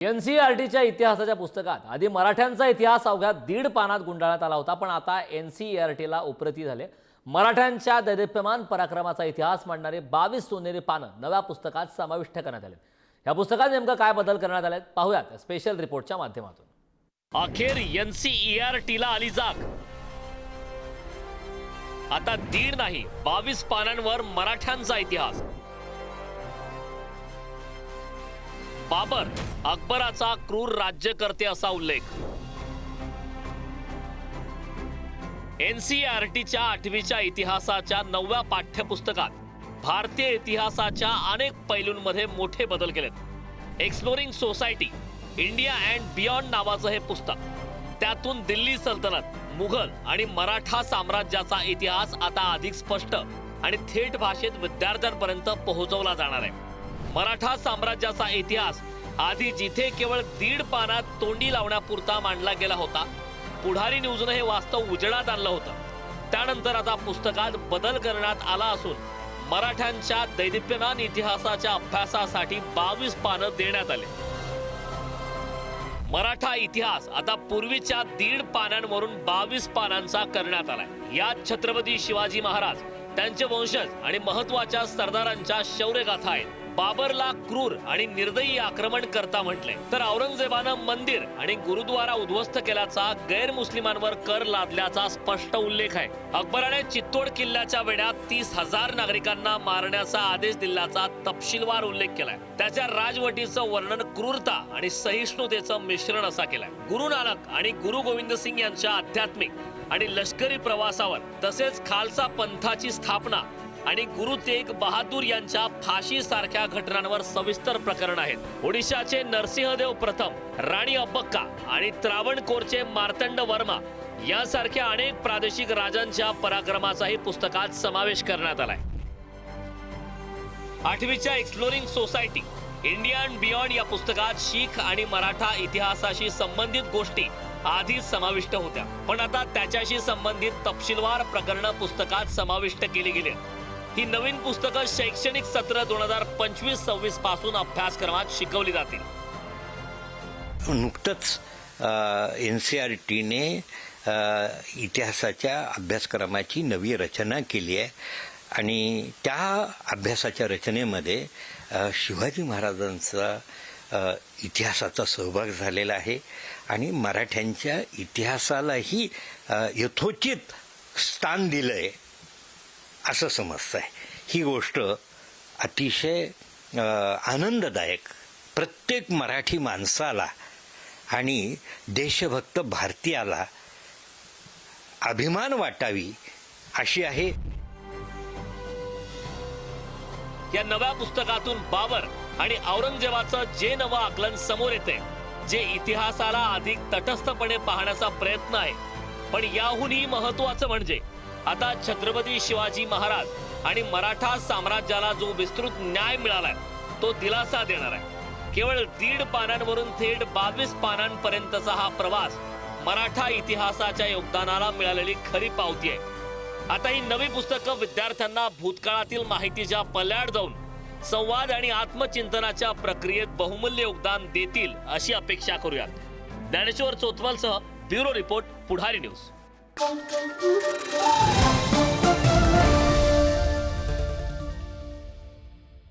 N C R टीच्या इतिहासाच्या पुस्तकात आधी मराठ्यांचा इतिहास अवघ्या दीड पानात गुंडाळण्यात आला होता पण आता एन सी आर टीला उपरती झाले. मराठ्यांच्या दैदिप्यमान पराक्रमाचा इतिहास मांडणारे बावीस सोनेरी पानं नव्या पुस्तकात समाविष्ट करण्यात आले. या पुस्तकात नेमकं काय बदल करण्यात आले पाहूयात स्पेशल रिपोर्टच्या माध्यमातून. अखेर एन सी आर टीला आली जाग. आता दीड नाही बावीस पानांवर मराठ्यांचा इतिहास. बाबर अकबराचा क्रूर राज्यकर्ते असा उल्लेख. एनसीआरटीच्या आठवीच्या इतिहासाच्या नवव्या पाठ्यपुस्तकात भारतीय इतिहासाच्या अनेक पैलूंमध्ये मोठे बदल केलेत. Exploring society India and beyond नावाचं हे पुस्तक. त्यातून दिल्ली सल्तनत मुघल आणि मराठा साम्राज्याचा इतिहास आता अधिक स्पष्ट आणि थेट भाषेत विद्यार्थ्यांपर्यंत पोहोचवला जाणार आहे. मराठा साम्राज्याचा इतिहास. आधी जिथे केवळ दीड पानात तोंडी लावण्यापुरता मांडला गेला होता पुढारी न्यूजनं हे वास्तव उजळात आणलं होतं. त्यानंतर आता पुस्तकात बदल करण्यात आला असून मराठ्यांच्या दैदिप्यमान इतिहासाच्या अभ्यासासाठी बावीस पानं देण्यात आले. मराठा इतिहास आता पूर्वीच्या दीड पानांवरून बावीस पानांचा करण्यात आलाय. यात छत्रपती शिवाजी महाराज त्यांचे वंशज आणि महत्त्वाच्या सरदारांच्या शौर्यगाथा आहेत. बाबरला क्रूर आणि निर्दयी आक्रमण करता म्हटले. तर औरंगजेबानं मंदिर आणि गुरुद्वारा उद्ध्वस्त केल्याचा गैरमुस्लिमांवर कर लादल्याचा स्पष्ट उल्लेख आहे. अकबराने चित्तोड किल्ल्याच्या वेढ्यात तीस हजार नागरिकांना मारण्याचा आदेश दिल्याचा तपशीलवार उल्लेख केलाय. त्याच्या राजवटीचं वर्णन क्रूरता आणि सहिष्णुतेचं मिश्रण असा केलाय. गुरु नानक आणि गुरु गोविंद सिंग यांच्या आध्यात्मिक आणि लष्करी प्रवासावर तसेच खालसा पंथाची स्थापना आणि गुरु तेग बहादूर यांच्या फाशी सारख्या घटनांवर सविस्तर प्रकरण आहेत. ओडिशाचे नरसिंहदेव प्रथम राणी अब्बक्का आणि त्रावणकोरचे मार्तंड वर्मा यासारख्या अनेक प्रादेशिक राजांच्या पराक्रमाचाही पुस्तकात समावेश करण्यात आलाय. आठवीच्या एक्सप्लोरिंग सोसायटी इंडिया बियॉन्ड या पुस्तकात शीख आणि मराठा इतिहासाशी संबंधित गोष्टी आधीच समाविष्ट होत्या. पण आता त्याच्याशी संबंधित तपशीलवार प्रकरणं पुस्तकात समाविष्ट केली गेली ही नवीन पुस्तकं शैक्षणिक सत्र दोन हजार पंचवीस सव्वीसपासून अभ्यासक्रमात शिकवली जातील. नुकतंच एन सी आर टीने इतिहासाच्या अभ्यासक्रमाची नवी रचना केली आहे. आणि त्या अभ्यासाच्या रचनेमध्ये शिवाजी महाराजांचा इतिहासाचा सहभाग झालेला आहे. आणि मराठ्यांच्या इतिहासालाही यथोचित स्थान दिलं आहे असं समजतं आहे ही गोष्ट अतिशय आनंददायक प्रत्येक मराठी माणसाला आणि देशभक्त भारतीयाला अभिमान वाटावी अशी आहे. या नव्या पुस्तकातून बाबर आणि औरंगजेबाचं जे नवं आकलन समोर येते जे इतिहासाला अधिक तटस्थपणे पाहण्याचा प्रयत्न आहे. पण याहूनही महत्वाचं म्हणजे आता छत्रपती शिवाजी महाराज आणि मराठा साम्राज्याला जो विस्तृत न्याय मिळालाय तो दिलासा देणार आहे. केवळ दीड पानांवरून थेट बावीस पानांपर्यंतचा हा प्रवास मराठा इतिहासाच्या योगदानाला मिळालेली खरी पावती आहे. आता ही नवी पुस्तकं विद्यार्थ्यांना भूतकाळातील माहितीच्या पल्याड जाऊन संवाद आणि आत्मचिंतनाच्या प्रक्रियेत बहुमूल्य योगदान देतील अशी अपेक्षा करूयात. Dnyaneshwar चोतवालसह bureau report Pudhari news. Música